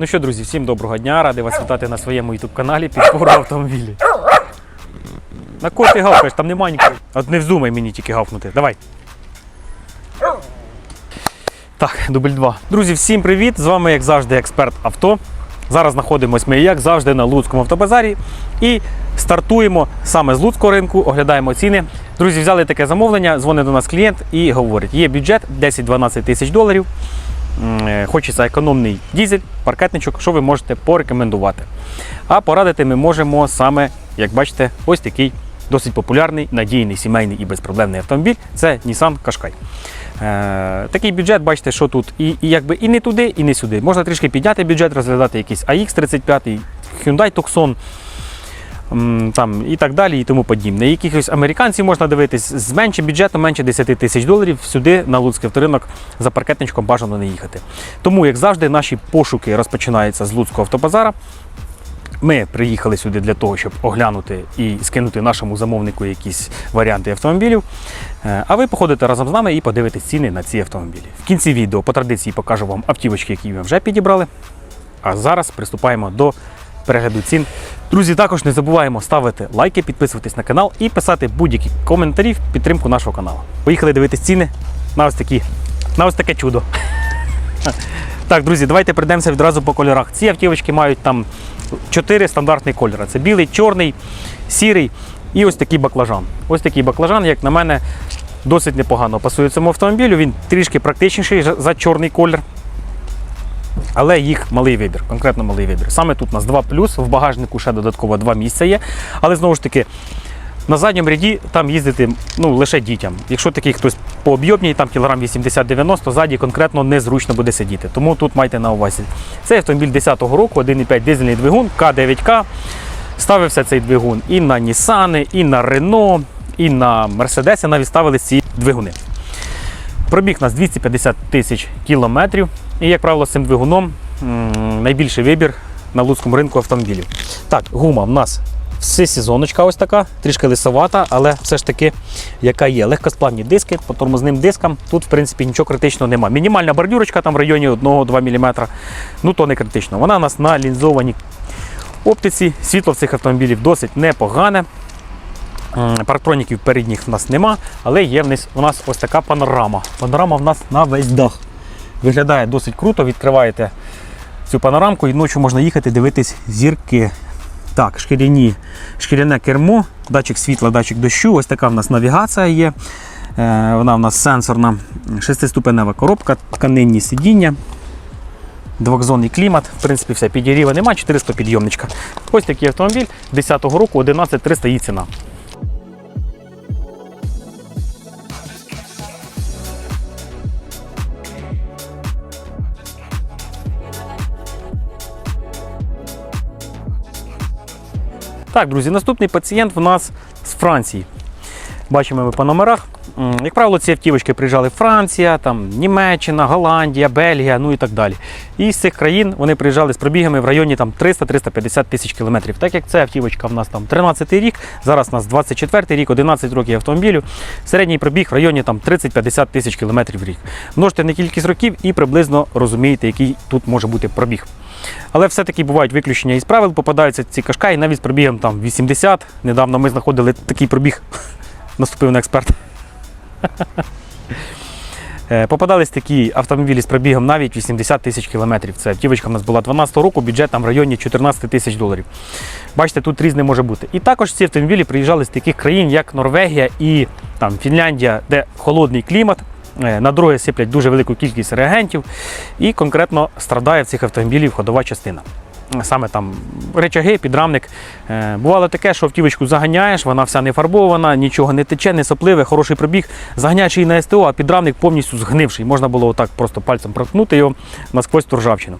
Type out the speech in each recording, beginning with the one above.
Ну що, друзі, всім доброго дня. Радий вас вітати на своєму youtube каналі підбору автомобілів. На кого ти гавкаєш? Там немає нікого. От не вздумай мені тільки гавкнути. Давай. Так, дубль 2. Друзі, всім привіт! З вами, як завжди, експерт авто. Зараз знаходимося ми, як завжди, на Луцькому автобазарі і стартуємо саме з Луцького ринку, оглядаємо ціни. Друзі, взяли таке замовлення, дзвонить до нас клієнт і говорить: є бюджет 10-12 тисяч доларів. Е, Хочеться економний дізель, паркетничок, що ви можете порекомендувати. А порадити ми можемо саме, як бачите, ось такий досить популярний, надійний, сімейний і безпроблемний автомобіль це Nissan Qashqai. Е, такий бюджет, бачите, що тут і, і якби і не туди, і не сюди. Можна трішки підняти бюджет, розглядати якийсь AX35, Hyundai Tucson там, і так далі, і тому подібне. Якихось американців можна дивитись з меншим бюджетом, менше 10 тисяч доларів. Сюди на Луцький авторинок за паркетничком бажано не їхати. Тому, як завжди, наші пошуки розпочинаються з Луцького автобазара. Ми приїхали сюди для того, щоб оглянути і скинути нашому замовнику якісь варіанти автомобілів. Е, А ви походите разом з нами і подивитесь ціни на ці автомобілі. В кінці відео по традиції покажу вам автівочки, які ми вже підібрали. А зараз приступаємо до перегляду цін. Друзі, також не забуваємо ставити лайки, підписуватись на канал і писати будь-які коментарі в підтримку нашого каналу. Поїхали дивитись ціни на ось такі, на ось таке чудо. Так, друзі, давайте прийдемося відразу по кольорах. Ці автівочки мають там чотири стандартні кольори. Це білий, чорний, сірий і ось такий баклажан. Ось такий баклажан, як на мене, досить непогано пасує цьому автомобілю. Він трішки практичніший за чорний колір. Але їх малий вибір, конкретно малий вибір. Саме тут у нас 2 в багажнику ще додатково 2 місця є. Але знову ж таки, на задньому ряді там їздити ну, лише дітям. Якщо такий хтось по об'ємній, там кілограм 80-90, ззаді конкретно незручно буде сидіти. Тому тут майте на увазі. Це автомобіль 10-го року, 1,5 дизельний двигун, К9К. Ставився цей двигун і на Нісани, і на Рено, і на Мерседеси навіть ставили ці двигуни. Пробіг у нас 250 тисяч кілометрів. І, як правило, з цим двигуном найбільший вибір на луцькому ринку автомобілів. Так, гума в нас все сезоночка ось така, трішки лисовата, але все ж таки, яка є. Легкосплавні диски по тормозним дискам. Тут, в принципі, нічого критичного немає. Мінімальна бордюрочка там в районі 1-2 мм. Ну то не критично. Вона у нас на лінзованій оптиці. Світло в цих автомобілів досить непогане. Парктроніків передніх в нас нема, але є у нас ось така панорама. Панорама в нас на весь дах. Виглядає досить круто, відкриваєте цю панорамку і ночі можна їхати дивитись зірки. Так, шкіряні, шкіряне кермо, датчик світла, датчик дощу. Ось така в нас навігація є. Е, Вона в нас сенсорна, шестиступенева коробка, тканинні сидіння. Двохзонний клімат, в принципі, все, підігріва немає, 400 підйомничка. Ось такий автомобіль 10-го року, 11300 її ціна. Так, друзі, наступний пацієнт в нас з Франції. Бачимо ми по номерах. Як правило, ці автівочки приїжджали Франція, там, Німеччина, Голландія, Бельгія, ну і так далі. І з цих країн вони приїжджали з пробігами в районі там, 300-350 тисяч кілометрів. Так як ця автівочка в нас там 13 рік, зараз у нас 24-й рік, 11 років автомобілю. Середній пробіг в районі там 30-50 тисяч кілометрів в рік. Множте на кількість років і приблизно розумієте, який тут може бути пробіг. Але все-таки бувають виключення із правил, попадаються ці кашкаї навіть з пробігом там 80. Недавно ми знаходили такий пробіг, наступив на експерт. Е, Попадались такі автомобілі з пробігом навіть 80 тисяч кілометрів. Це автівочка в нас була 12 року, бюджет там в районі 14 тисяч доларів. Бачите, тут різне може бути. І також ці автомобілі приїжджали з таких країн, як Норвегія і там, Фінляндія, де холодний клімат. Е, На дороги сиплять дуже велику кількість реагентів, і конкретно страдає в цих автомобілів ходова частина. Саме там речаги, підрамник. Е, Бувало таке, що автівочку заганяєш, вона вся не фарбована, нічого не тече, не сопливе, хороший пробіг. Заганяєш її на СТО, а підрамник повністю згнивший. Можна було отак просто пальцем проткнути його насквозь ту ржавчину.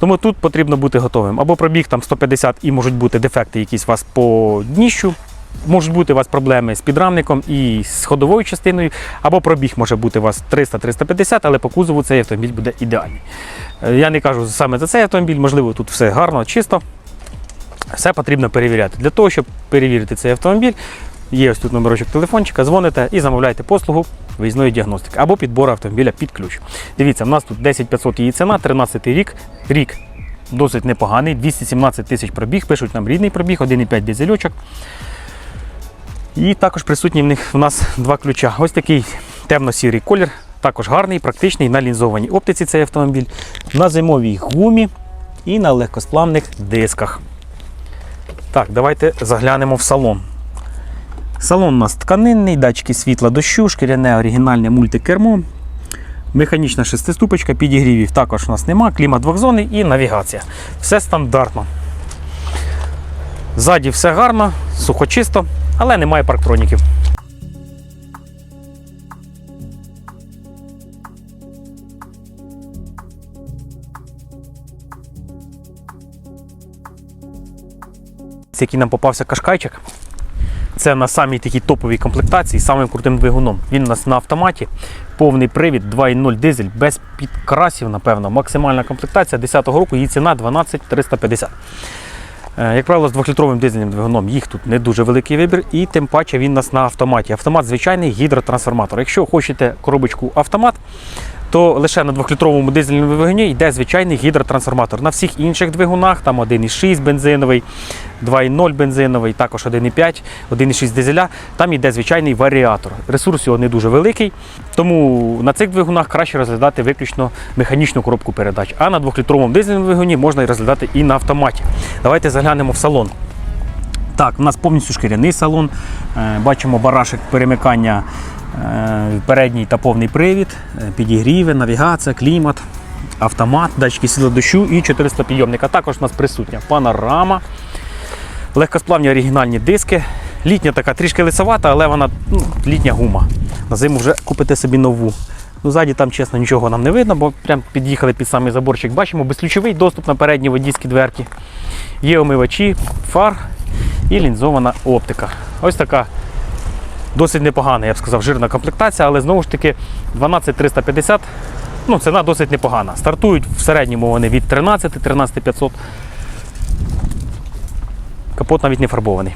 Тому тут потрібно бути готовим. Або пробіг там 150 і можуть бути дефекти якісь у вас по дніщу. Можуть бути у вас проблеми з підрамником і з ходовою частиною, або пробіг може бути у вас 300-350, але по кузову цей автомобіль буде ідеальний. Е, Я не кажу саме за цей автомобіль, можливо, тут все гарно, чисто. Все потрібно перевіряти. Для того, щоб перевірити цей автомобіль, є ось тут номерочок телефончика, дзвоните і замовляйте послугу виїзної діагностики або підбору автомобіля під ключ. Дивіться, в нас тут 10500 її ціна, 13 рік, рік досить непоганий. 217 тисяч пробіг, пишуть нам рідний пробіг, 1,5 дизельочок. І також присутні в них в нас два ключа. Ось такий темно-сірий колір, також гарний, практичний на лінзованій оптиці цей автомобіль, на зимовій гумі і на легкосплавних дисках. Так, давайте заглянемо в салон. Салон у нас тканинний, датчики світла дощу, шкіряне оригінальне мультикермо. Механічна шестиступочка, підігрівів також у нас нема, клімат двохзонний і навігація. Все стандартно. Ззаді все гарно, сухочисто, але немає парктроніків. Який нам попався кашкайчик. Це на самій такій топовій комплектації, з самим крутим двигуном. Він у нас на автоматі, повний привід, 2.0 дизель, без підкрасів, напевно. Максимальна комплектація 10-го року, її ціна 12 350. Е, Як правило, з 2-літровим дизельним двигуном їх тут не дуже великий вибір, і тим паче він у нас на автоматі. Автомат звичайний гідротрансформатор. Якщо хочете коробочку автомат, то лише на 2-літровому дизельному двигуні йде звичайний гідротрансформатор. На всіх інших двигунах, там 1,6 бензиновий, 2,0 бензиновий, також 1,5, 1,6 дизеля, там йде звичайний варіатор. Ресурс його не дуже великий, тому на цих двигунах краще розглядати виключно механічну коробку передач. А на 2-літровому дизельному двигуні можна і розглядати і на автоматі. Давайте заглянемо в салон. Так, у нас повністю шкіряний салон. Е, Бачимо барашек перемикання передній та повний привід, е, підігріви, навігація, клімат, автомат, датчики світла дощу і 400 підйомника. Також у нас присутня панорама, легкосплавні оригінальні диски. Літня така трішки лисовата, але вона ну, літня гума. На зиму вже купите собі нову. Ну, ззаді там, чесно, нічого нам не видно, бо прям під'їхали під самий заборчик. Бачимо безключовий доступ на передні водійські дверки. Є омивачі, фар і лінзована оптика. Ось така досить непогана, я б сказав, жирна комплектація, але знову ж таки 12350. Ну, ціна досить непогана. Стартують в середньому вони від 13 13500. Капот навіть не фарбований.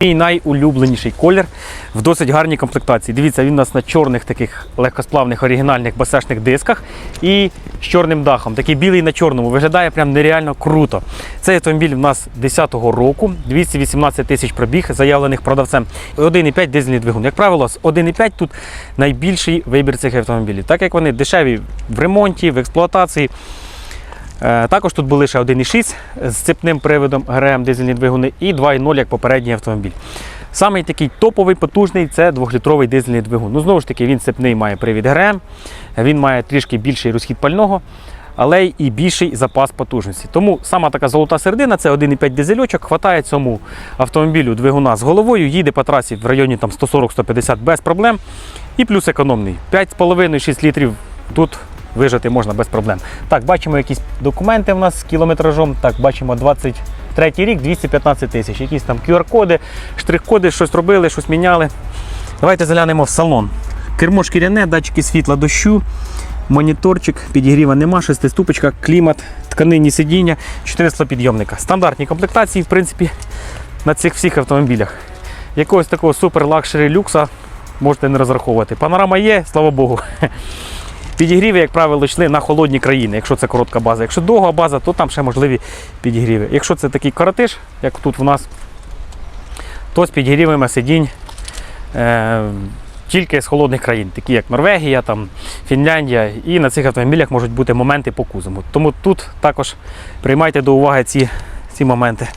Мій найулюбленіший колір в досить гарній комплектації. Дивіться, він у нас на чорних таких легкосплавних оригінальних басешних дисках і з чорним дахом. Такий білий на чорному. Виглядає прям нереально круто. Цей автомобіль у нас 10-го року, 218 тисяч пробіг, заявлених продавцем. 1,5 дизельний двигун. Як правило, з 1,5 тут найбільший вибір цих автомобілів, так як вони дешеві в ремонті, в експлуатації. Е, Також тут були ще 1,6 з цепним приводом ГРМ дизельні двигуни і 2,0 як попередній автомобіль. Самий такий топовий, потужний це 2-літровий дизельний двигун. Ну, знову ж таки, він цепний має привід ГРМ, він має трішки більший розхід пального, але і більший запас потужності. Тому сама така золота середина це 1,5 дизельочок, хватає цьому автомобілю двигуна з головою, їде по трасі в районі там, 140-150 без проблем. І плюс економний. 5,5-6 літрів тут вижити можна без проблем. Так, бачимо якісь документи в нас з кілометражом. Так, бачимо 23 рік, 215 тисяч. Якісь там QR-коди, штрих-коди, щось робили, щось міняли. Давайте заглянемо в салон. Кермо шкіряне, датчики світла дощу, моніторчик, підігріва нема, шестиступочка, клімат, тканинні сидіння, 400 підйомника. Стандартні комплектації, в принципі, на цих всіх автомобілях. Якогось такого супер лакшері люкса можете не розраховувати. Панорама є, слава Богу. Підігріви, як правило, йшли на холодні країни, якщо це коротка база. Якщо довга база, то там ще можливі підігріви. Якщо це такий коротиш, як тут в нас, то з підігрівами сидінь е, тільки з холодних країн, такі як Норвегія, там, Фінляндія. І на цих автомобілях можуть бути моменти по кузову. Тому тут також приймайте до уваги ці, ці моменти.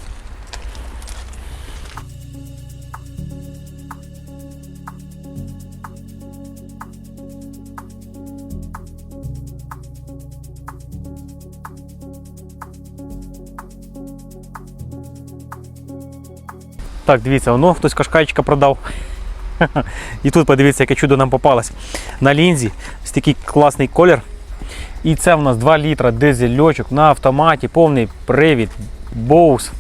Так, дивіться, воно хтось кашкайчика продав. І тут подивіться, яке чудо нам попалось. На лінзі ось такий класний колір. І це в нас 2 літра дизельочок на автоматі, повний привід, боус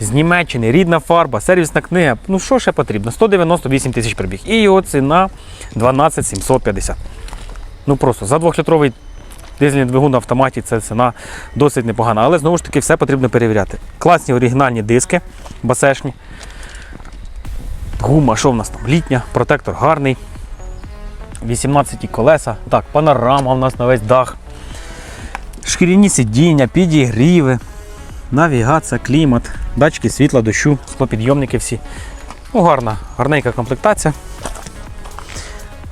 з Німеччини, рідна фарба, сервісна книга. Ну що ще потрібно? 198 тисяч прибіг. І його ціна 12 750. Ну просто за 2-літровий дизельний двигун на автоматі це ціна досить непогана. Але знову ж таки все потрібно перевіряти. Класні оригінальні диски, басешні. Гума, що в нас там? Літня, протектор гарний. 18 колеса. Так, панорама у нас на весь дах. Шкіряні сидіння, підігріви, навігація, клімат, датчики світла, дощу, склопідйомники всі. Ну, гарна, гарненька комплектація.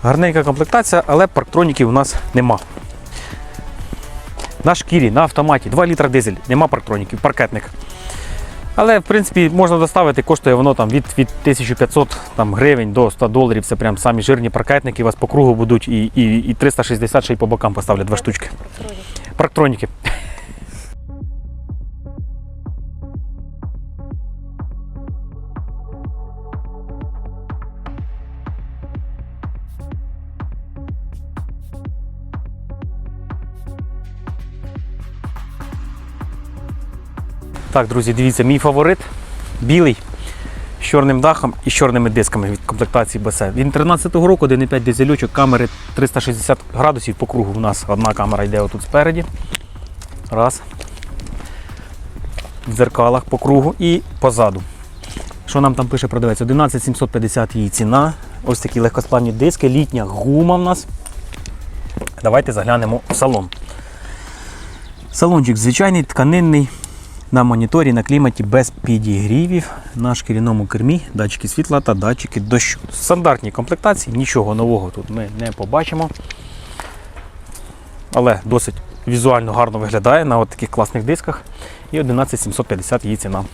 Гарненька комплектація, але парктроніків у нас нема. На шкірі, на автоматі, 2 літра дизель, нема парктроніків, паркетник. Але в принципі можна доставити, коштує воно там від, від 1500 там, гривень до 100 доларів. Це прям самі жирні паркетники, у вас по кругу будуть і, і, і 360 ще й по бокам поставлять два штучки. Парктроніки. Так, друзі, дивіться, мій фаворит білий з чорним дахом і з чорними дисками від комплектації BSE. Він 13-го року, 1,5 дизельочок, камери 360 градусів по кругу. У нас одна камера йде отут спереді. Раз. В дзеркалах по кругу і позаду. Що нам там пише продавець? 11750 її ціна. Ось такі легкосплавні диски, літня гума в нас. Давайте заглянемо в салон. Салончик звичайний, тканинний, на моніторі на кліматі без підігрівів, на шкіряному кермі, датчики світла та датчики дощу. Стандартні комплектації, нічого нового тут ми не побачимо. Але досить візуально гарно виглядає на от таких класних дисках. І 11750 її ціна.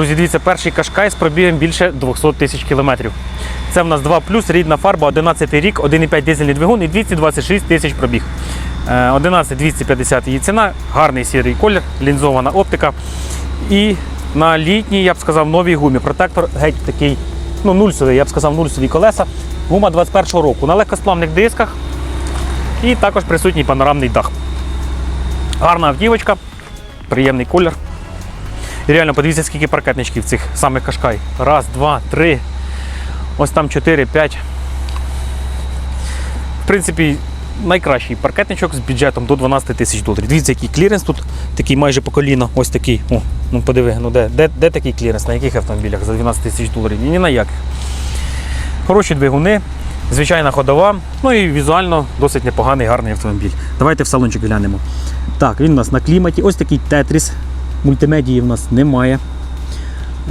Друзі, дивіться, перший кашкай з пробігом більше 200 тисяч кілометрів. Це в нас 2 плюс, рідна фарба, 11 рік, 1,5 дизельний двигун і 226 тисяч пробіг. Е, 11 250 її ціна, гарний сірий колір, лінзована оптика. І на літній, я б сказав, новій гумі. Протектор геть такий, ну, нульсовий, я б сказав, нульсові колеса. Гума 21-го року на легкосплавних дисках. І також присутній панорамний дах. Гарна автівочка, приємний колір. І реально подивіться, скільки паркетничків цих самих кашкай. Раз, два, три. Ось там чотири, п'ять. В принципі, найкращий паркетничок з бюджетом до 12 тисяч доларів. Дивіться, який кліренс тут такий майже по коліно. Ось такий. О, ну подиви, ну де, де, де такий кліренс? На яких автомобілях за 12 тисяч доларів? Ні на яких. Хороші двигуни, звичайна ходова, ну і візуально досить непоганий, гарний автомобіль. Давайте в салончик глянемо. Так, він у нас на кліматі. Ось такий тетріс. Мультимедії в нас немає.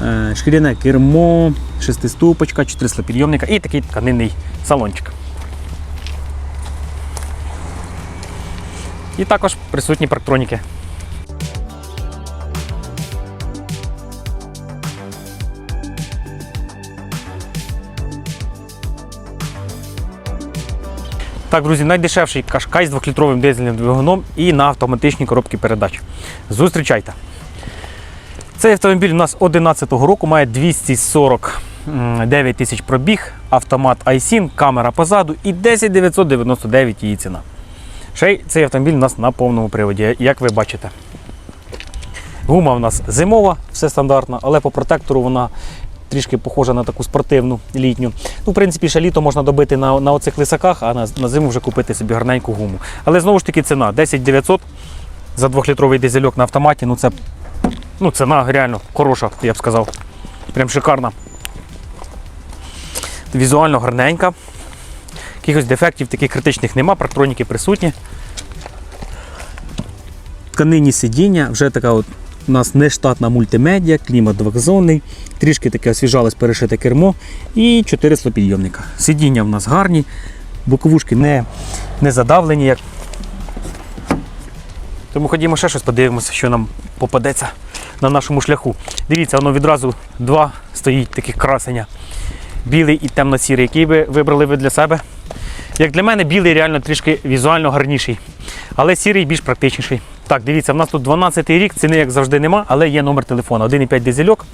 Е, Шкіряне кермо, шестиступочка, чотири слопідйомника і такий тканинний салончик. І також присутні парктроніки. Так, друзі, найдешевший кашкай з 2-літровим дизельним двигуном і на автоматичній коробці передач. Зустрічайте! Цей автомобіль у нас 11-го року має 249 тисяч пробіг, автомат iSIN, камера позаду і 10 999 її ціна. Ще й цей автомобіль у нас на повному приводі, як ви бачите. Гума у нас зимова, все стандартно, але по протектору вона трішки похожа на таку спортивну літню. Ну, в принципі, ще літо можна добити на, на оцих лисаках, а на, на зиму вже купити собі гарненьку гуму. Але знову ж таки ціна 10 900 за 2-літровий дизельок на автоматі. Ну це ну, ціна реально хороша, я б сказав. Прям шикарна. Візуально гарненька. Якихось дефектів таких критичних нема, парктроніки присутні. Тканині сидіння, вже така от у нас нештатна мультимедіа, клімат двохзонний, трішки таке освіжалось перешите кермо і 4 слопідйомника. Сидіння в нас гарні, боковушки не, не задавлені. Як... Тому ходімо ще щось подивимося, що нам попадеться на нашому шляху. Дивіться, воно відразу два стоїть таких красення. Білий і темно-сірий, який ви вибрали ви для себе. Як для мене, білий реально трішки візуально гарніший, але сірий більш практичніший. Так, дивіться, в нас тут 12 й рік, ціни, як завжди, нема, але є номер телефона 1,5 дизельок.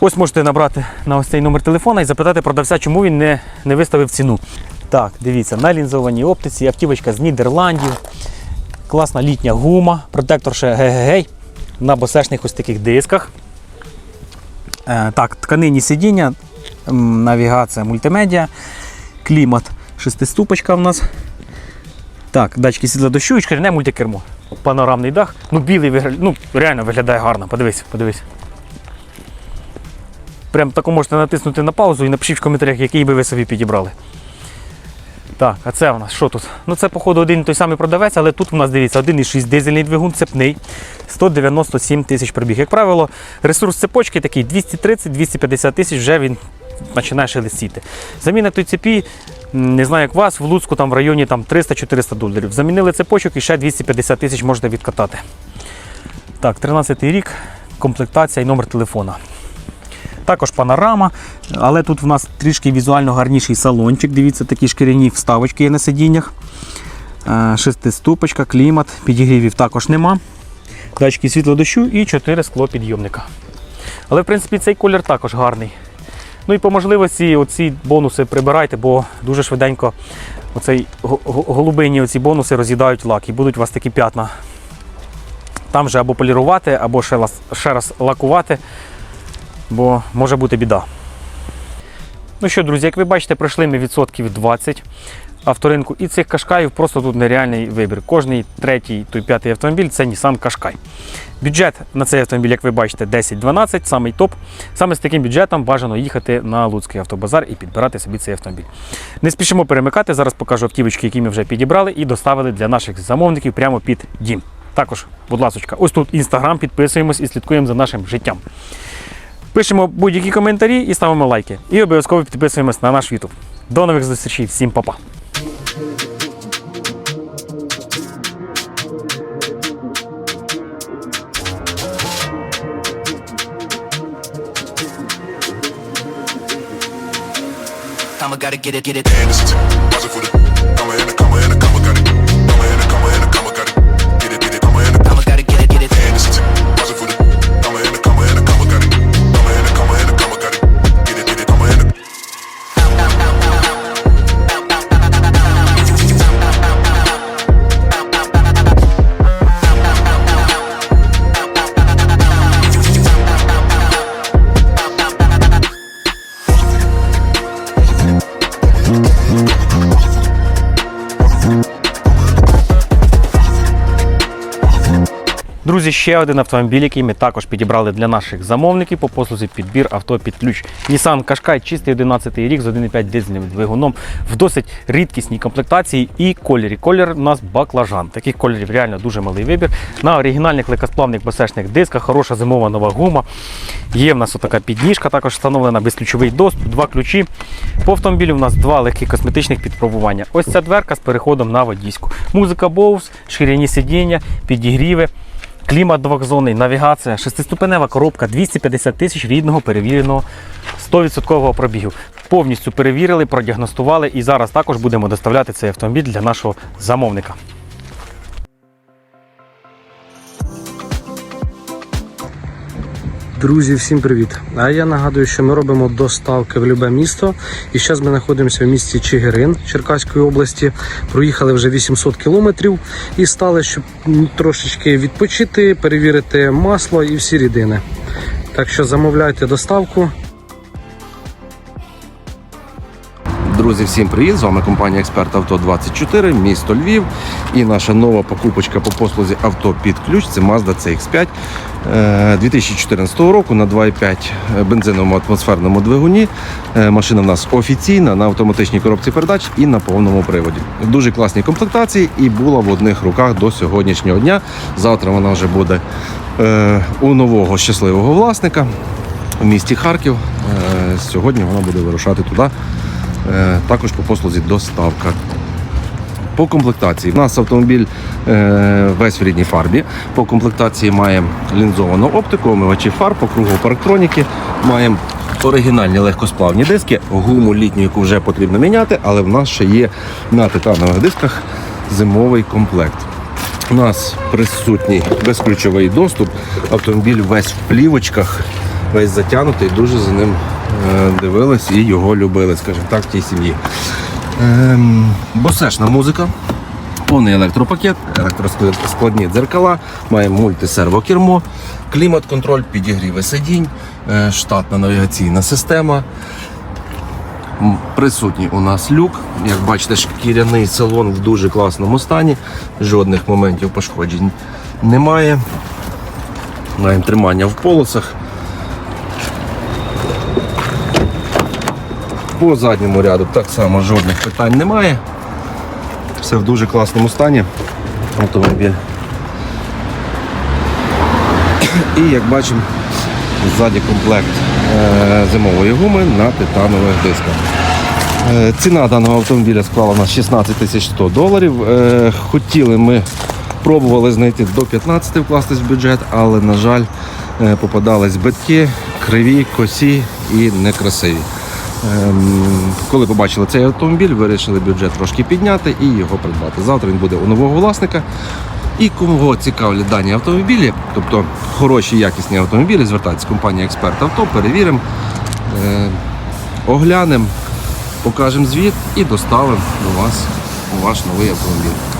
Ось можете набрати на ось цей номер телефона і запитати продавця, чому він не, не виставив ціну. Так, дивіться, на лінзованій оптиці, автівочка з Нідерландів, класна літня гума, протектор ще гей на босешних ось таких дисках. Е, так, тканині сидіння, навігація, мультимедіа, клімат, шестиступочка в нас. Так, датчики світла дощу і шкіряне мультикермо. Панорамний дах. Ну, білий виглядає, ну, реально виглядає гарно. Подивись, подивись. Прям таку можете натиснути на паузу і напишіть в коментарях, який би ви собі підібрали. Так, а це у нас що тут? Ну це, походу, один і той самий продавець, але тут у нас дивіться 1,6 дизельний двигун цепний, 197 тисяч пробіг. Як правило, ресурс цепочки такий 230-250 тисяч вже він починає шелестіти. Заміна той цепі, не знаю як вас, в Луцьку там в районі там, 300-400 доларів. Замінили цепочок і ще 250 тисяч можете відкатати. Так, 13 й рік, комплектація і номер телефона. Також панорама, але тут в нас трішки візуально гарніший салончик. Дивіться, такі шкіряні вставочки є на сидіннях. Е, Шестиступочка, клімат, підігрівів також нема. Датчики світлодощу і 4 склопідйомника. Але в принципі цей колір також гарний. Ну і по можливості оці бонуси прибирайте, бо дуже швиденько оцей го- го- голубині оці бонуси роз'їдають лак і будуть у вас такі п'ятна. Там вже або полірувати, або ще раз, ще раз лакувати бо може бути біда. Ну що, друзі, як ви бачите, пройшли ми відсотків 20 авторинку, і цих кашкаїв просто тут нереальний вибір. Кожний третій, той п'ятий автомобіль це Nissan Qashqai. Бюджет на цей автомобіль, як ви бачите, 10-12, самий топ. Саме з таким бюджетом бажано їхати на Луцький автобазар і підбирати собі цей автомобіль. Не спішимо перемикати. Зараз покажу автівочки, які ми вже підібрали і доставили для наших замовників прямо під дім. Також, будь ласка, ось тут інстаграм, підписуємось і слідкуємо за нашим життям. Пишемо будь-які коментарі і ставимо лайки. І обов'язково підписуємось на наш YouTube. До нових зустрічей, всім па-па! I'ma gotta get it, get it. Anderson. Watching for the Друзі, ще один автомобіль, який ми також підібрали для наших замовників по послузі підбір авто під ключ. Nissan Qashqai, чистий 11 рік з 1,5 дизельним двигуном в досить рідкісній комплектації і кольорі. Колір у нас баклажан. Таких кольорів реально дуже малий вибір. На оригінальних легкосплавних басешних дисках, хороша зимова нова гума. Є в нас отака підніжка, також встановлена безключовий доступ, два ключі. По автомобілю у нас два легкі косметичних підпробування. Ось ця дверка з переходом на водійську. Музика Bose, шкіряні сидіння, підігріви. Клімат двохзонний, навігація, шестиступенева коробка, 250 тисяч рідного перевіреного 100% пробігу. Повністю перевірили, продіагностували і зараз також будемо доставляти цей автомобіль для нашого замовника. Друзі, всім привіт! А я нагадую, що ми робимо доставки в любе місто. І зараз ми знаходимося в місті Чигирин Черкаської області. Проїхали вже 800 кілометрів і стали, щоб трошечки відпочити, перевірити масло і всі рідини. Так що замовляйте доставку. Друзі, всім привіт! З вами компанія Експерт Авто 24, місто Львів. І наша нова покупочка по послузі авто під ключ це Mazda CX5 е, 2014 року на 2,5 бензиновому атмосферному двигуні. Е, Машина в нас офіційна на автоматичній коробці передач і на повному приводі. Дуже класній комплектації і була в одних руках до сьогоднішнього дня. Завтра вона вже буде е, у нового щасливого власника в місті Харків. Е, Сьогодні вона буде вирушати туди. Е, також по послузі доставка. По комплектації. У нас автомобіль е, весь в рідній фарбі. По комплектації має лінзовану оптику, омивачі фар, по кругу парктроніки. Маємо оригінальні легкосплавні диски, гуму літню, яку вже потрібно міняти, але в нас ще є на титанових дисках зимовий комплект. У нас присутній безключовий доступ. Автомобіль весь в плівочках, весь затягнутий, дуже за ним дивились і його любили, скажімо так, в тій сім'ї. Ем, босешна музика, повний електропакет, електроскладні дзеркала, має мультисервокермо, клімат-контроль, підігріви сидінь, е, штатна навігаційна система. Присутній у нас люк. Як бачите, шкіряний салон в дуже класному стані. Жодних моментів пошкоджень немає. Маємо тримання в полосах. По задньому ряду так само жодних питань немає. Все в дуже класному стані. Автомобіль. І як бачимо, ззаді комплект е, зимової гуми на титанових дисках. Е, Ціна даного автомобіля склала у нас 16 тисяч 100 доларів. Е, Хотіли ми пробували знайти до 15 вкластись в бюджет, але, на жаль, попадались збитки, криві, косі і некрасиві. Ем, Коли побачили цей автомобіль, вирішили бюджет трошки підняти і його придбати. Завтра він буде у нового власника. І кого цікавлять дані автомобілі, тобто хороші якісні автомобілі, звертайтесь в компанію Експерт Авто, перевіримо, е, оглянемо, покажемо звіт і доставимо до вас у ваш новий автомобіль.